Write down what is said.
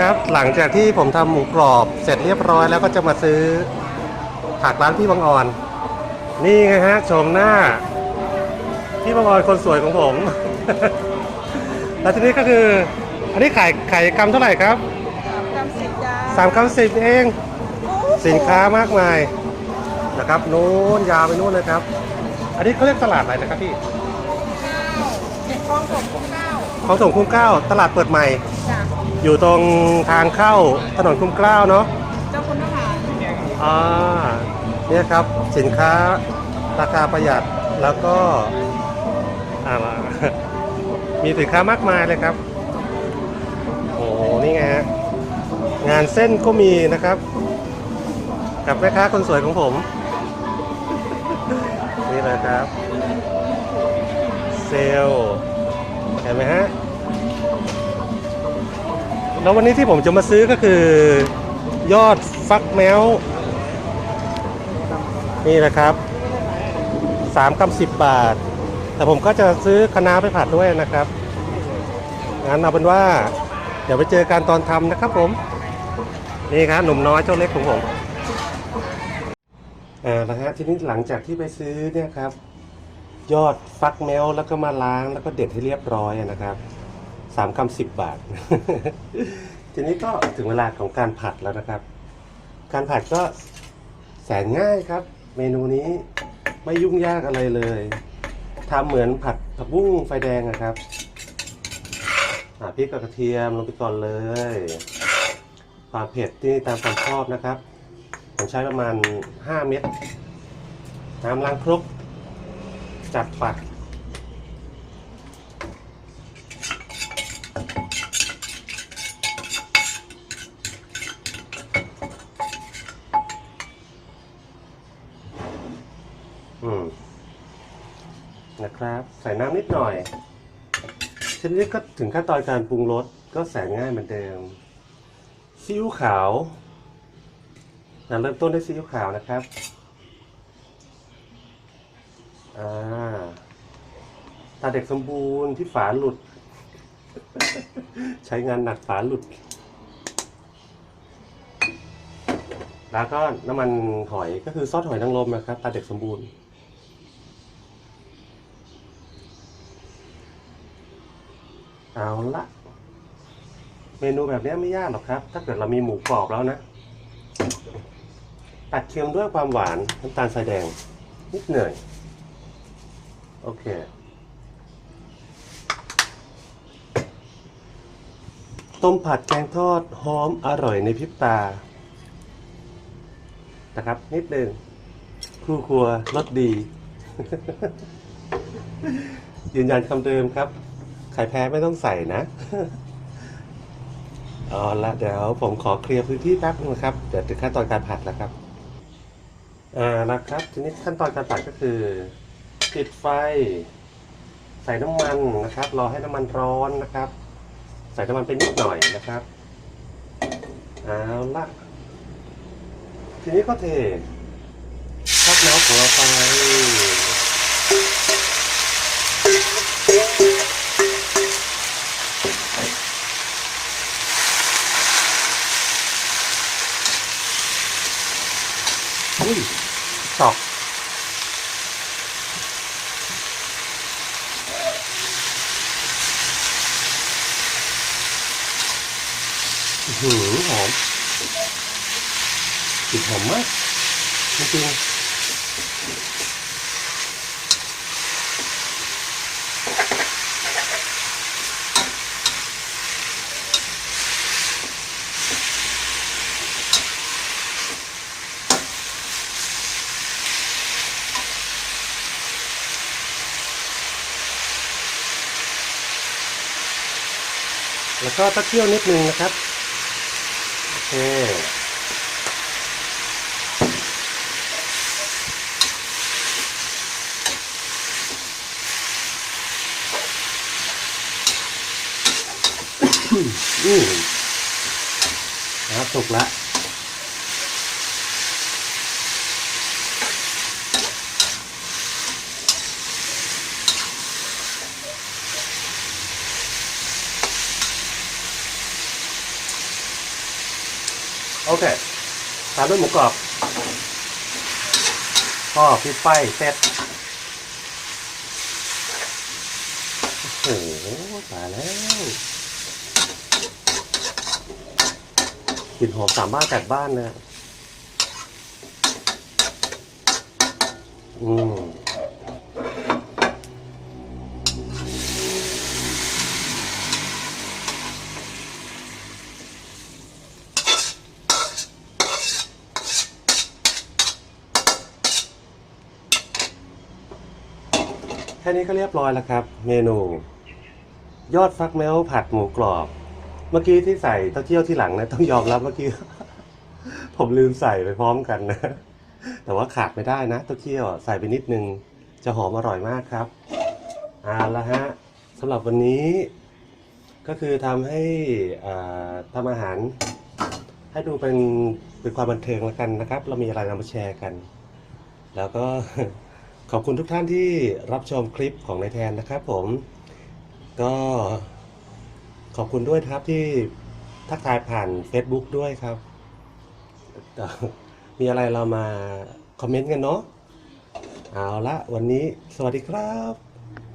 ครับ หลังจากที่ผมทำหมูกรอบเสร็จเรียบร้อยแล้วก็จะมาซื้อผักร้านพี่บางอ่อน นี่ไงฮะชมหน้า พี่บางอ่อนคนสวยของผม แล้วทีนี้ก็คืออันนี้ขายขายกรัมเท่าไหร่ครับกำสิบจ้าสามกรัมสิบเอง สินค้ามากมายนะครับนู้นยาวไปนู้นเลยครับ อันนี้เขาเรียกตลาดอะไรนะครับพี่เด็กคลองผมคุ้มเก้า ของถงคุ้มเกล้าตลาดเปิดใหม่ จ้ะอยู่ตรงทางเข้าถนนคุ้มเกล้าเนาะเจ้าคุณทหารอ่าเนี่ยครับสินค้าราคาประหยัดแล้วก็อ่า มีสินค้ามากมายเลยครับ โอ้โหนี่ไงฮะงานเส้นก็มีนะครับ กับแม่ค้าคนสวยของผม นี่เลยครับ เซลลเห็นไหมฮะแล้ววันนี้ที่ผมจะมาซื้อก็คือ ยอดฟักแมว นี่นะครับ3กรัม10บาท แต่ผมก็จะซื้อคะน้าไปผัดด้วยนะครับงั้นเอาเป็นว่า เดี๋ยวไปเจอกันตอนทำนะครับผม นี่ครับหนุ่มน้อยเจ้าเล็กของผมอ่านะฮะทีนี้หลังจากที่ไปซื้อเนี่ยครับ ยอดฟักแมวแล้วก็มาล้างแล้วก็เด็ดให้เรียบร้อยนะครับสามกรัมสิบบาท ทีนี้ก็ถึงเวลาของการผัดแล้วนะครับ การผัดก็แสนง่ายครับ เมนูนี้ไม่ยุ่งยากอะไรเลยทำเหมือนผัดผักบุ้งไฟแดงนะครับอ่าพริกกับกระเทียมลงไปก่อนเลย ความเผ็ดที่ตามความชอบนะครับ ผมใช้ประมาณ 5 เม็ดน้ำล้างครก จัดปักอืม นะครับ ใส่น้ำนิดหน่อยทีนี้ก็ถึงขั้นตอนการปรุงรสก็แสนง่ายเหมือนเดิมซีอิ๊วขาวนะเริ่มต้นด้วยซีอิ๊วขาวนะครับ อ่าตาเด็กสมบูรณ์ที่ฝาหลุด ใช้งานหนักฝาหลุด แล้วก็น้ำมันหอยก็คือซอสหอยนางรมนะครับ ตาเด็กสมบูรณ์ เอาละเมนูแบบนี้ไม่ยากหรอกครับ ถ้าเกิดเรามีหมูกรอบแล้วนะ ตัดเค็มด้วยความหวานน้ำตาลทรายแดงนิดหน่อย โอเค ต้มผัดแกงทอดหอมอร่อยในพริบตา นะครับ นิดนึงครูครัวรสดี ยืนยันคำเดิมครับ ไข่แพ้ไม่ต้องใส่นะเอาละเดี๋ยวผมขอเคลียร์พื้นที่แป๊บนึงนะครับ เดี๋ยวถึงขั้นตอนการผัดแล้วครับ อ่านะครับ ทีนี้ขั้นตอนการผัดก็คือ ปิดไฟ ใส่น้ำมันนะครับ รอให้น้ำมันร้อนนะครับ ใส่น้ำมันไปนิดหน่อยนะครับเอาละทีนี้ก็เททับน้ำของเราไปอุ้ยตอก หือหอมกลิ่นหอมมากจริงแล้วก็ตะเกียวนิดนึงนะครับ เคอืมนะครับสุกแล้ว โอเคตามด้วยหมูกรอบพ่อพริกไฟเสร็จโอ้โหตายแล้วกลิ่นหอมสามบ้านแตกบ้านเลยอะอืม ค่นี้ก็เรียบร้อยแล้วครับ เมนู ยอดฟักแมวผัดหมูกรอบ เมื่อกี้ที่ใส่เต้าเที่ยวที่หลังนะต้องยอมรับเมื่อกี้ ผมลืมใส่ไปพร้อมกันนะ แต่ว่าขาดไม่ได้นะเต้าเที่ยวใส่ไปนิดนึง จะหอมอร่อยมากครับเอาละฮะสำหรับวันนี้ ก็คือทำให้ทำอาหาร ให้ดูเป็นเป็นความบันเทิงแล้วกันนะครับ เรามีอะไรนำมาแชร์กัน แล้วก็ ขอบคุณทุกท่านที่รับชมคลิปของนายแทนนะครับผม ก็ขอบคุณด้วยครับที่ทักทายผ่าน Facebook ด้วยครับ มีอะไรเรามาคอมเมนต์กันเนาะ เอาละวันนี้สวัสดีครับ